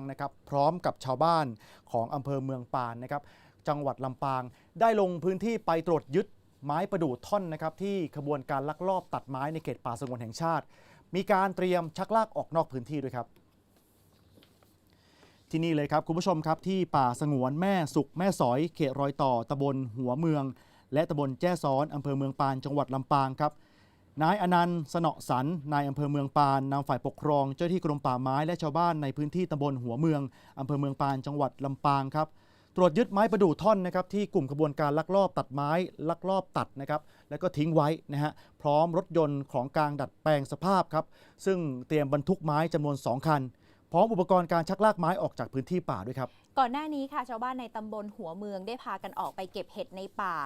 นะครับพร้อมกับชาวบ้านของอำเภอเมืองปานนะครับจังหวัดลำปาง ได้ลงพื้นที่ไปตรวจยึดไม้ประดู่ท่อนนะครับที่ขบวนการลักลอบตัดไม้ในเขตป่าสงวนแห่งชาติ มีการเตรียมชักลากออกนอกพื้นที่ด้วยครับ ที่นี่เลยครับคุณผู้ชมครับที่ป่าสงวนแม่สุกแม่สอย เขตรอยต่อตำบลหัวเมือง และตำบลแจ้ซ้อนอำเภอเมืองปานจังหวัดลำปางครับ นายอนันต์สนอสันนายอำเภอเมืองปานนำฝ่ายปกครองเจ้าที่กรมป่าไม้และชาวบ้านในพื้นที่ตำบลหัวเมืองอำเภอเมืองปานจังหวัดลำปางครับ ตรวจยึดไม้ประดู่ท่อนนะครับที่กลุ่มขบวนการลักลอบตัดไม้ลักลอบตัดนะครับแล้วก็ทิ้งไว้นะฮะพร้อมรถยนต์ของกลางดัดแปลงสภาพครับซึ่งเตรียมบรรทุกไม้จำนวน 2 คัน พร้อมอุปกรณ์การชักลากไม้ออกจากพื้นที่ป่าด้วยครับ ก่อนหน้านี้ค่ะชาวบ้านในตำบลหัวเมืองได้พากันออกไปเก็บเห็ดในป่า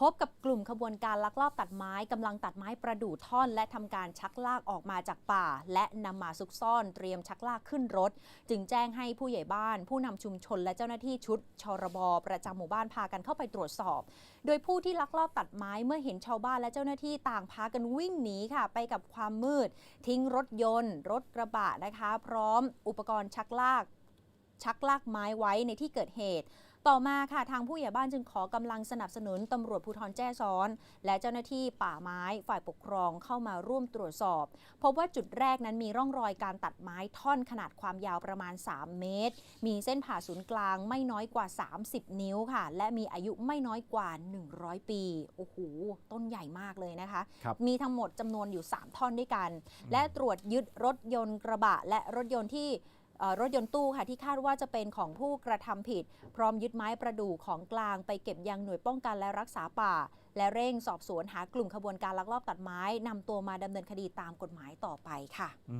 พบกับกลุ่มขบวนการลักลอบตัดไม้กำลังตัดไม้ประดู่ท่อน และทำการชักลากออกมาจากป่า และนำมาซุกซ่อนเตรียมชักลากขึ้นรถ จึงแจ้งให้ผู้ใหญ่บ้าน ผู้นำชุมชนและเจ้าหน้าที่ชุดชรบประจำหมู่บ้านพากันเข้าไปตรวจสอบ โดยผู้ที่ลักลอบตัดไม้เมื่อเห็นชาวบ้านและเจ้าหน้าที่ต่างพากันวิ่งหนีค่ะ ไปกับความมืด ทิ้งรถยนต์ รถกระบะนะคะ พร้อมอุปกรณ์ชักลาก ชักลากไม้ไว้ในที่เกิดเหตุ ต่อมาค่ะทางผู้ใหญ่บ้านจึงขอกำลังสนับสนุนตำรวจภูธรแจ้ซ้อน และเจ้าหน้าที่ป่าไม้ฝ่ายปกครองเข้ามาร่วมตรวจสอบ พบว่าจุดแรกนั้นมีร่องรอยการตัดไม้ท่อนขนาดความยาวประมาณ 3 เมตร มีเส้นผ่าศูนย์กลางไม่น้อยกว่า 30 นิ้วค่ะ และมีอายุไม่น้อยกว่า 100 ปีโอ้โหต้นใหญ่มากเลยนะคะครับมีทั้งหมดจำนวนอยู่ 3 ท่อนด้วยกัน และตรวจยึดรถยนต์กระบะและรถยนต์ที่เอ่อ รถยนต์ตู้ค่ะที่คาดว่าจะเป็นของผู้กระทำผิด พร้อมยึดไม้ประดู่ของกลางไปเก็บยังหน่วยป้องกันและรักษาป่า และเร่งสอบสวนหากลุ่มขบวนการลักลอบตัดไม้นำตัวมาดำเนินคดีตามกฎหมายต่อไปค่ะอื